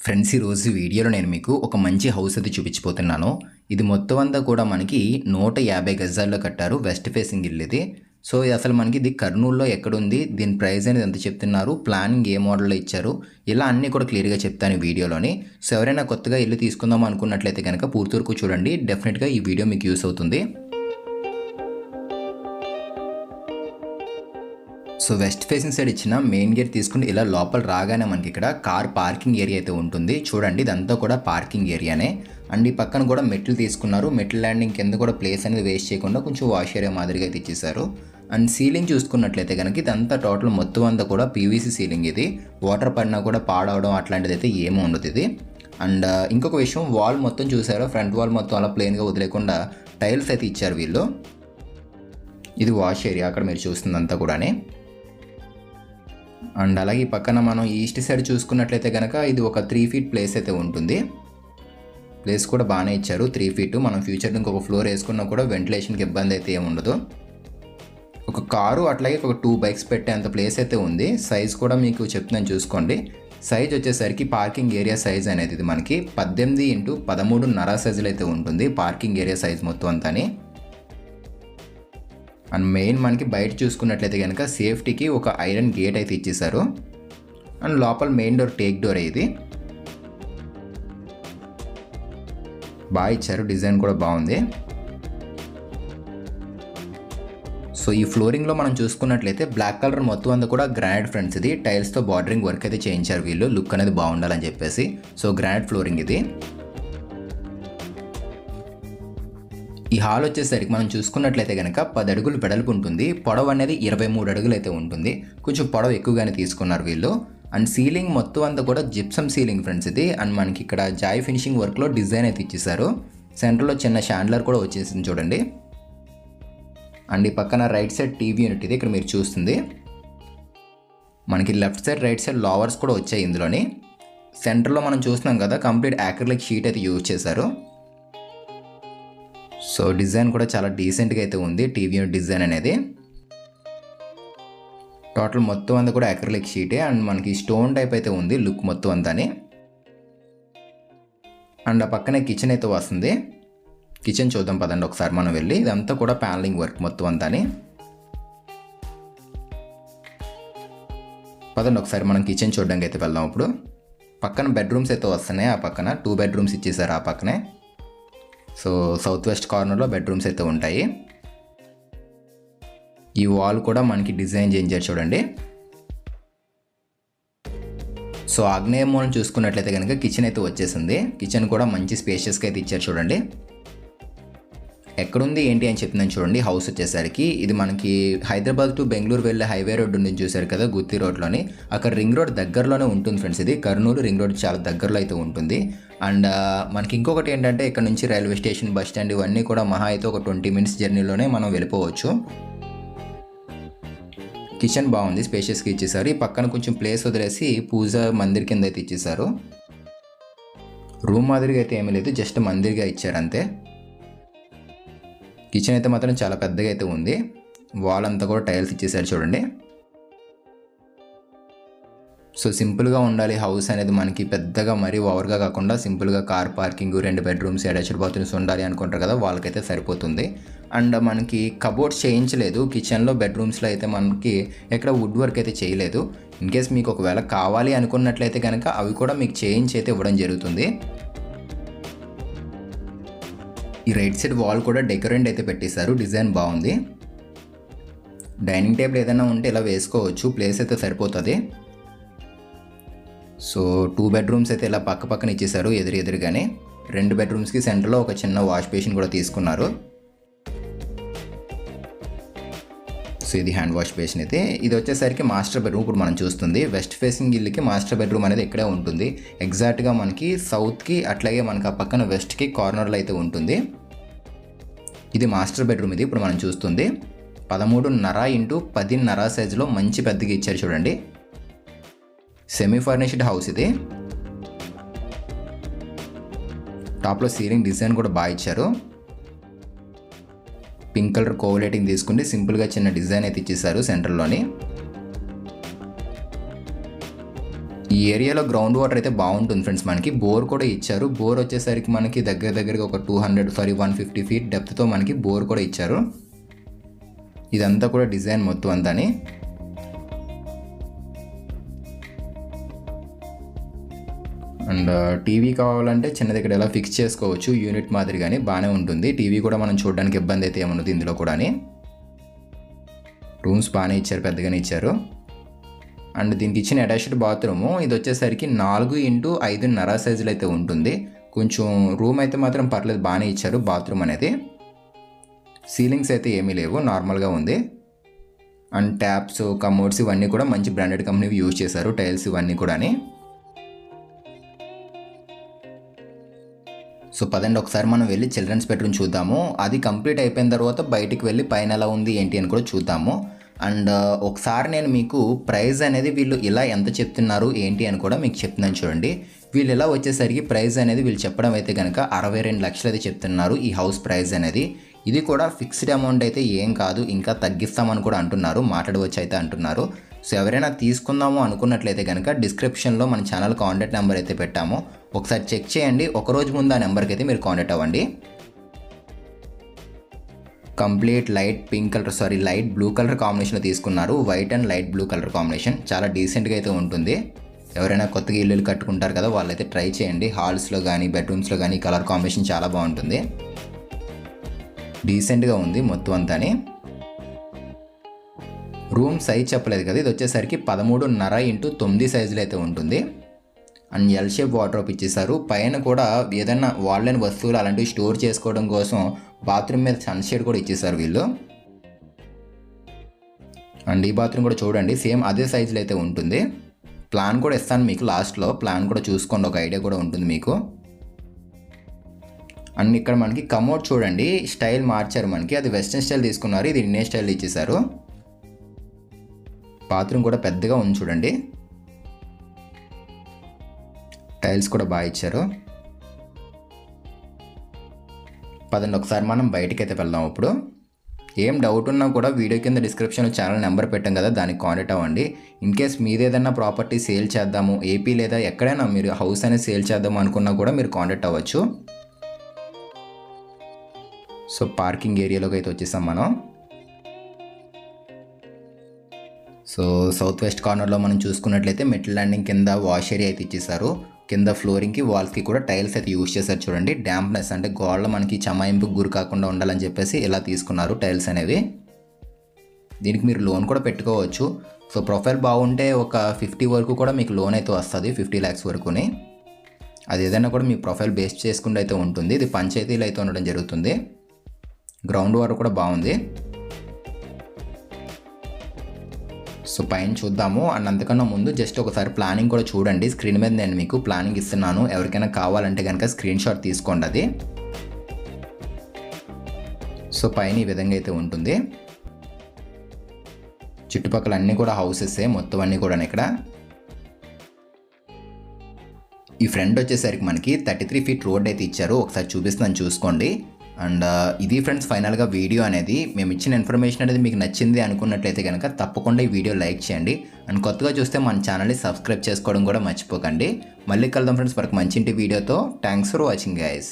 Friends ఈరోజు వీడియోలో నేను మీకు ఒక మంచి హౌస్ అది చూపించిపోతున్నాను ఇది మొత్తం అంతా కూడా మనకి నూట యాభై గజాల్లో కట్టారు వెస్ట్ ఫేసింగ్ ఇల్లు ఇది. సో ఇది అసలు మనకి ఇది కర్నూలులో ఎక్కడుంది దీని ప్రైస్ అనేది ఎంత చెప్తున్నారు ప్లానింగ్ ఏ మోడల్లో ఇచ్చారు ఇలా అన్నీ కూడా క్లియర్గా చెప్తాను ఈ వీడియోలోని. సో ఎవరైనా కొత్తగా ఇల్లు తీసుకుందాం అనుకున్నట్లయితే కనుక పూర్తి వరకు చూడండి డెఫినెట్గా ఈ వీడియో మీకు యూస్ అవుతుంది. సో వెస్ట్ ఫేసింగ్ సైడ్ ఇచ్చిన మెయిన్ గేట్ తీసుకుని ఇలా లోపల రాగానే మనకి ఇక్కడ కార్ పార్కింగ్ ఏరియా అయితే ఉంటుంది. చూడండి ఇదంతా కూడా పార్కింగ్ ఏరియానే. అండ్ ఈ పక్కన కూడా మెట్లు తీసుకున్నారు. మెట్లు ల్యాండింగ్ కింద కూడా ప్లేస్ అనేది వేస్ట్ చేయకుండా కొంచెం వాష్ ఏరియా మాదిరిగా అయితే ఇచ్చేసారు అండ్ సీలింగ్ చూసుకున్నట్లయితే కనుక ఇదంతా టోటల్ మొత్తం అంతా కూడా పీవీసీ సీలింగ్ ఇది. వాటర్ పడినా కూడా పాడవడం అట్లాంటిది అయితే ఏమీ ఉండదు ఇది. అండ్ ఇంకొక విషయం వాల్ మొత్తం చూసారో? ఫ్రంట్ వాల్ మొత్తం అలా ప్లెయిన్గా వదిలేకుండా టైల్స్ అయితే ఇచ్చారు వీళ్ళు. ఇది వాష్ ఏరియా అక్కడ మీరు చూస్తుందంతా కూడానే. అండ్ అలాగే ఈ పక్కన మనం ఈస్ట్ సైడ్ చూసుకున్నట్లయితే కనుక ఇది ఒక త్రీ ఫీట్ ప్లేస్ అయితే ఉంటుంది. ప్లేస్ కూడా బాగానే ఇచ్చారు. త్రీ ఫీట్ మనం ఫ్యూచర్ ఇంకొక ఫ్లోర్ వేసుకున్నా కూడా వెంటిలేషన్కి ఇబ్బంది అయితే ఏమి ఉండదు. ఒక కారు అట్లాగే ఒక టూ బైక్స్ పెట్టేంత ప్లేస్ అయితే ఉంది. సైజ్ కూడా మీకు చెప్తున్నాను చూసుకోండి. సైజ్ వచ్చేసరికి పార్కింగ్ ఏరియా సైజ్ అనేది ఇది మనకి పద్దెనిమిది ఇంటూ పదమూడున్నర సైజులు అయితే ఉంటుంది. పార్కింగ్ ఏరియా సైజ్ మొత్తం అంతాని. అండ్ మెయిన్ మనకి బయట చూసుకున్నట్లయితే కనుక సేఫ్టీకి ఒక ఐరన్ గేట్ అయితే ఇచ్చేసారు అండ్ లోపల మెయిన్ డోర్ టేక్ డోర్ ఇది. బాగా ఇచ్చారు డిజైన్ కూడా బాగుంది. సో ఈ ఫ్లోరింగ్లో మనం చూసుకున్నట్లయితే బ్లాక్ కలర్ మొత్తం అంతా కూడా గ్రానైట్ ఫ్రెండ్స్ ఇది. టైల్స్తో బార్డరింగ్ వర్క్ అయితే చేయించారు వీళ్ళు. లుక్ అనేది బాగుండాలని చెప్పేసి. సో గ్రానైట్ ఫ్లోరింగ్ ఇది. ఈ హాల్ వచ్చేసరికి మనం చూసుకున్నట్లయితే కనుక పది అడుగులు వెడల్పు ఉంటుంది. పొడవు అనేది ఇరవై మూడు అడుగులు అయితే ఉంటుంది. కొంచెం పొడవు ఎక్కువగానే తీసుకున్నారు వీళ్ళు. అండ్ సీలింగ్ మొత్తం అంతా కూడా జిప్సమ్ సీలింగ్ ఫ్రెండ్స్ ఇది. అండ్ మనకి ఇక్కడ జాయ్ ఫినిషింగ్ వర్క్లో డిజైన్ అయితే ఇచ్చేసారు సెంటర్లో చిన్న షాండ్లర్ కూడా వచ్చేసింది చూడండి. అండ్ ఈ పక్కన రైట్ సైడ్ టీవీ యూనిట్ ఇది ఇక్కడ మీరు చూస్తుంది. మనకి left side right side louvers కూడా వచ్చాయి ఇందులోని. సెంటర్లో మనం చూస్తున్నాం కదా కంప్లీట్ యాక్రిలిక్ షీట్ అయితే యూజ్ చేశారు. సో డిజైన్ కూడా చాలా డీసెంట్గా అయితే ఉంది. టీవీ యూనిట్ డిజైన్ అనేది. టోటల్ మొత్తం అంతా కూడా అక్రలిక్ షీటే అండ్ మనకి స్టోన్ టైప్ అయితే ఉంది లుక్ మొత్తం అంతాని. అండ్ ఆ పక్కనే కిచెన్ అయితే వస్తుంది. కిచెన్ చూద్దాం పదండి ఒకసారి మనం వెళ్ళి. ఇదంతా కూడా ప్యానలింగ్ వర్క్ మొత్తం అంతాని. పదండి ఒకసారి మనం కిచెన్ చూడడానికి అయితే వెళ్దాం ఇప్పుడు. పక్కన బెడ్రూమ్స్ అయితే వస్తున్నాయి ఆ పక్కన. టూ బెడ్రూమ్స్ ఇచ్చేసారు ఆ పక్కనే. సో సౌత్ వెస్ట్ కార్నర్లో బెడ్రూమ్స్ అయితే ఉంటాయి. ఈ వాల్ కూడా మనకి డిజైన్ చేయించారు చూడండి. సో ఆగ్నేయ మూలం చూసుకున్నట్లయితే కనుక కిచెన్ అయితే వచ్చేసింది. కిచెన్ కూడా మంచి స్పేషియస్గా అయితే ఇచ్చారు చూడండి. ఎక్కడుంది ఏంటి అని చెప్తున్నాను చూడండి. హౌస్ వచ్చేసరికి ఇది మనకి హైదరాబాద్ టు బెంగళూరు వెళ్ళే హైవే రోడ్ నుంచి చూసారు కదా గుత్తి రోడ్లోని. అక్కడ రింగ్ రోడ్ దగ్గరలోనే ఉంటుంది ఫ్రెండ్స్ ఇది. కర్నూలు రింగ్ రోడ్ చాలా దగ్గరలో అయితే ఉంటుంది. అండ్ మనకి ఇంకొకటి ఏంటంటే ఇక్కడ నుంచి రైల్వే స్టేషన్ బస్ స్టాండ్ ఇవన్నీ కూడా మహా అయితే ఒక ట్వంటీ మినిట్స్ జర్నీలోనే మనం వెళ్ళిపోవచ్చు. కిచెన్ బాగుంది స్పేషియస్గా ఇచ్చేసారు. ఈ పక్కన కొంచెం ప్లేస్ వదిలేసి పూజ మందిర్ కింద అయితే ఇచ్చేసారు. రూమ్ మాదిరిగా అయితే ఏమీ లేదు జస్ట్ మందిర్గా ఇచ్చారు అంతే. కిచెన్ అయితే మాత్రం చాలా పెద్దగా అయితే ఉంది. వాల్ అంతా కూడా టైల్స్ ఇచ్చేసారు చూడండి. సో సింపుల్గా ఉండాలి. హౌస్ అనేది మనకి పెద్దగా మరీ ఓవర్గా కాకుండా సింపుల్గా కార్ పార్కింగ్ రెండు బెడ్రూమ్స్ అటాచ్డ్ బాత్రూమ్స్ ఉండాలి అనుకుంటారు కదా వాళ్ళకైతే సరిపోతుంది. అండ్ మనకి కబోర్డ్స్ చేయించలేదు. కిచెన్లో బెడ్రూమ్స్లో అయితే మనకి ఎక్కడ వుడ్ వర్క్ అయితే చేయలేదు. ఇన్ కేస్ మీకు ఒకవేళ కావాలి అనుకున్నట్లయితే కనుక అవి కూడా మీకు చేయించి అయితే ఇవ్వడం జరుగుతుంది. ఈ రైట్ సైడ్ వాల్ కూడా డెకరెంట్ అయితే పెట్టేశారు. డిజైన్ బాగుంది. డైనింగ్ టేబుల్ ఏదైనా ఉంటే ఇలా వేసుకోవచ్చు. ప్లేస్ అయితే సరిపోతుంది. సో టూ బెడ్రూమ్స్ అయితే ఇలా పక్క పక్కన ఇచ్చేసారు ఎదురు ఎదురుగానే. రెండు బెడ్రూమ్స్కి సెంటర్లో ఒక చిన్న వాష్ బేసిన్ కూడా తీసుకున్నారు. సో ఇది హ్యాండ్ వాష్ బేసిన్ అయితే ఇది వచ్చేసరికి మాస్టర్ బెడ్రూమ్ ఇప్పుడు మనం చూస్తుంది. వెస్ట్ ఫేసింగ్ ఇల్లుకి మాస్టర్ బెడ్రూమ్ అనేది ఇక్కడే ఉంటుంది. ఎగ్జాక్ట్గా మనకి సౌత్కి అట్లాగే మనకి ఆ పక్కన వెస్ట్కి కార్నర్లో అయితే ఉంటుంది. ఇది మాస్టర్ బెడ్రూమ్ ఇది ఇప్పుడు మనం చూస్తుంది. పదమూడున్నర ఇంటూ పదిన్నర సైజులో మంచి పెద్దగా ఇచ్చారు చూడండి. సెమీ ఫర్నిష్డ్ హౌస్ ఇది. టాప్లో సీలింగ్ డిజైన్ కూడా బాగా ఇచ్చారు. పింక్ కలర్ కోవలేటింగ్ తీసుకుంటే సింపుల్గా చిన్న డిజైన్ అయితే ఇచ్చేసారు సెంటర్లోని. ఈ ఏరియాలో గ్రౌండ్ వాటర్ అయితే బాగుంటుంది ఫ్రెండ్స్ మనకి. బోర్ కూడా ఇచ్చారు. బోర్ వచ్చేసరికి మనకి దగ్గర దగ్గరగా ఒక two hundred sorry one fifty feet డెప్త్తో మనకి బోర్ కూడా ఇచ్చారు. ఇదంతా కూడా డిజైన్ మొత్తం అంతాని. అండ్ టీవీ కావాలంటే చిన్న దగ్గర ఎలా ఫిక్స్ చేసుకోవచ్చు యూనిట్ మాదిరిగానే బాగానే ఉంటుంది. టీవీ కూడా మనం చూడడానికి ఇబ్బంది అయితే ఏమన్నది ఇందులో కూడా రూమ్స్ బాగానే ఇచ్చారు పెద్దగానే ఇచ్చారు. అండ్ దీనికి ఇచ్చిన అటాచ్డ్ బాత్రూమ్ ఇది వచ్చేసరికి నాలుగు ఇంటూ ఐదున్నర సైజులు అయితే ఉంటుంది. కొంచెం రూమ్ అయితే మాత్రం పర్లేదు బాగానే ఇచ్చారు బాత్రూమ్ అనేది. సీలింగ్స్ అయితే ఏమీ లేవు నార్మల్గా ఉంది. అండ్ ట్యాప్స్ కమోడ్స్ ఇవన్నీ కూడా మంచి బ్రాండెడ్ కంపెనీ యూజ్ చేశారు టైల్స్ ఇవన్నీ కూడా సో పదండి ఒకసారి మనం వెళ్ళి చిల్డ్రన్స్ బెడ్రూమ్ చూద్దాము. అది కంప్లీట్ అయిపోయిన తర్వాత బయటికి వెళ్ళి పైన ఎలా ఉంది ఏంటి అని కూడా చూద్దాము. అండ్ ఒకసారి నేను మీకు ప్రైస్ అనేది వీళ్ళు ఇలా ఎంత చెప్తున్నారు ఏంటి అని కూడా మీకు చెప్తున్నాను చూడండి. వీళ్ళు ఇలా వచ్చేసరికి ప్రైస్ అనేది వీళ్ళు చెప్పడం అయితే కనుక అరవై రెండు లక్షలు అయితే చెప్తున్నారు ఈ హౌస్ ప్రైస్ అనేది. ఇది కూడా ఫిక్స్డ్ అమౌంట్ అయితే ఏం కాదు ఇంకా తగ్గిస్తామని కూడా అంటున్నారు మాట్లాడవచ్చు అయితే అంటున్నారు. సో ఎవరైనా తీసుకుందాము అనుకున్నట్లయితే కనుక డిస్క్రిప్షన్లో మన ఛానల్ కాంటాక్ట్ నెంబర్ అయితే పెట్టాము. ఒకసారి చెక్ చేయండి. ఒక రోజు ముందు ఆ నెంబర్కి అయితే మీరు కాంటాక్ట్ అవ్వండి. Complete light pink colour sorry light blue colour కాంబినేషన్లో తీసుకున్నారు. White and light blue colour combination. చాలా డీసెంట్గా అయితే ఉంటుంది. ఎవరైనా కొత్తగా ఇల్లులు కట్టుకుంటారు కదా వాళ్ళైతే ట్రై చేయండి. హాల్స్లో కానీ బెడ్రూమ్స్లో కానీ కలర్ కాంబినేషన్ చాలా బాగుంటుంది. డీసెంట్గా ఉంది మొత్తం అంతాని. రూమ్ సైజ్ చెప్పలేదు కదా ఇది వచ్చేసరికి పదమూడున్నర ఇంటూ తొమ్మిది సైజులో అయితే ఉంటుంది. అండ్ ఎల్ షేప్ వాటర్ ఇచ్చేసారు పైన కూడా ఏదైనా వాళ్ళని వస్తువులు అలాంటివి స్టోర్ చేసుకోవడం కోసం బాత్రూమ్ మీద సన్షేడ్ కూడా ఇచ్చేసారు వీళ్ళు. అండ్ ఈ బాత్రూమ్ కూడా చూడండి సేమ్ అదే సైజులో అయితే ఉంటుంది. ప్లాన్ కూడా ఇస్తాను మీకు లాస్ట్లో ప్లాన్ కూడా చూసుకోండి ఒక ఐడియా కూడా ఉంటుంది మీకు. అండ్ ఇక్కడ మనకి కమోడ్ చూడండి స్టైల్ మార్చారు మనకి. అది వెస్ట్రన్ స్టైల్ తీసుకున్నారు ఇది ఇండియన్ స్టైల్ ఇచ్చేసారు బాత్రూమ్ కూడా పెద్దగా ఉంది చూడండి. టైల్స్ కూడా బాగా ఇచ్చారు. పదండి ఒకసారి మనం బయటికి అయితే వెళ్దాం ఇప్పుడు. ఏం డౌట్ ఉన్నా కూడా వీడియో కింద డిస్క్రిప్షన్లో ఛానల్ నెంబర్ పెట్టాం కదా దానికి కాంటాక్ట్ అవ్వండి. ఇన్ కేస్ మీది ఏదైనా ప్రాపర్టీ సేల్ చేద్దాము ఏపీ లేదా ఎక్కడైనా మీరు హౌస్ అనేది సేల్ చేద్దాం అనుకున్నా కూడా మీరు కాంటాక్ట్ అవ్వచ్చు. సో పార్కింగ్ ఏరియాలోకి అయితే వచ్చేసాం మనం. సో సౌత్ వెస్ట్ కార్నర్లో మనం చూసుకున్నట్లయితే మెట్ల ల్యాండింగ్ కింద వాష్ ఏరియా అయితే ఇచ్చేసారు కింద ఫ్లోరింగ్కి వాల్స్కి కూడా టైల్స్ అయితే యూజ్ చేశారు చూడండి. డ్యాంప్నెస్ అంటే గోడల మనకి చమాయింపుకు గురి కాకుండా ఉండాలని చెప్పేసి ఇలా తీసుకున్నారు టైల్స్ అనేవి. దీనికి మీరు లోన్ కూడా పెట్టుకోవచ్చు. సో ప్రొఫైల్ బాగుంటే ఒక ఫిఫ్టీ వరకు కూడా మీకు లోన్ అయితే వస్తుంది ఫిఫ్టీ ల్యాక్స్ వరకుని. అది ఏదైనా కూడా మీ ప్రొఫైల్ బేస్ చేసుకుంటూ అయితే ఉంటుంది. ఇది పంచాయతీలు అయితే ఉండడం జరుగుతుంది. గ్రౌండ్ వాటర్ కూడా బాగుంది. సో పైన చూద్దాము. అండ్ అంతకన్నా ముందు జస్ట్ ఒకసారి ప్లానింగ్ కూడా చూడండి. స్క్రీన్ మీద నేను మీకు ప్లానింగ్ ఇస్తున్నాను. ఎవరికైనా కావాలంటే కనుక స్క్రీన్ షాట్ తీసుకోండి అది. సో పైన ఈ విధంగా అయితే ఉంటుంది. చుట్టుపక్కల అన్నీ కూడా హౌసెస్ మొత్తం అన్నీ కూడా ఇక్కడ. ఈ ఫ్రంట్ వచ్చేసరికి మనకి థర్టీ త్రీ ఫీట్ రోడ్ అయితే ఇచ్చారు. ఒకసారి చూపిస్తున్నాను చూసుకోండి. అండ్ ఇది ఫ్రెండ్స్ ఫైనల్గా వీడియో అనేది మేము ఇచ్చిన ఇన్ఫర్మేషన్ అనేది మీకు నచ్చింది అనుకున్నట్లయితే కనుక తప్పకుండా ఈ వీడియో లైక్ చేయండి. అండ్ కొత్తగా చూస్తే మన ఛానల్ని సబ్స్క్రైబ్ చేసుకోవడం కూడా మర్చిపోకండి. మళ్ళీ కలుద్దాం ఫ్రెండ్స్ మనకు మంచి ఇంటి వీడియోతో. Thanks for watching guys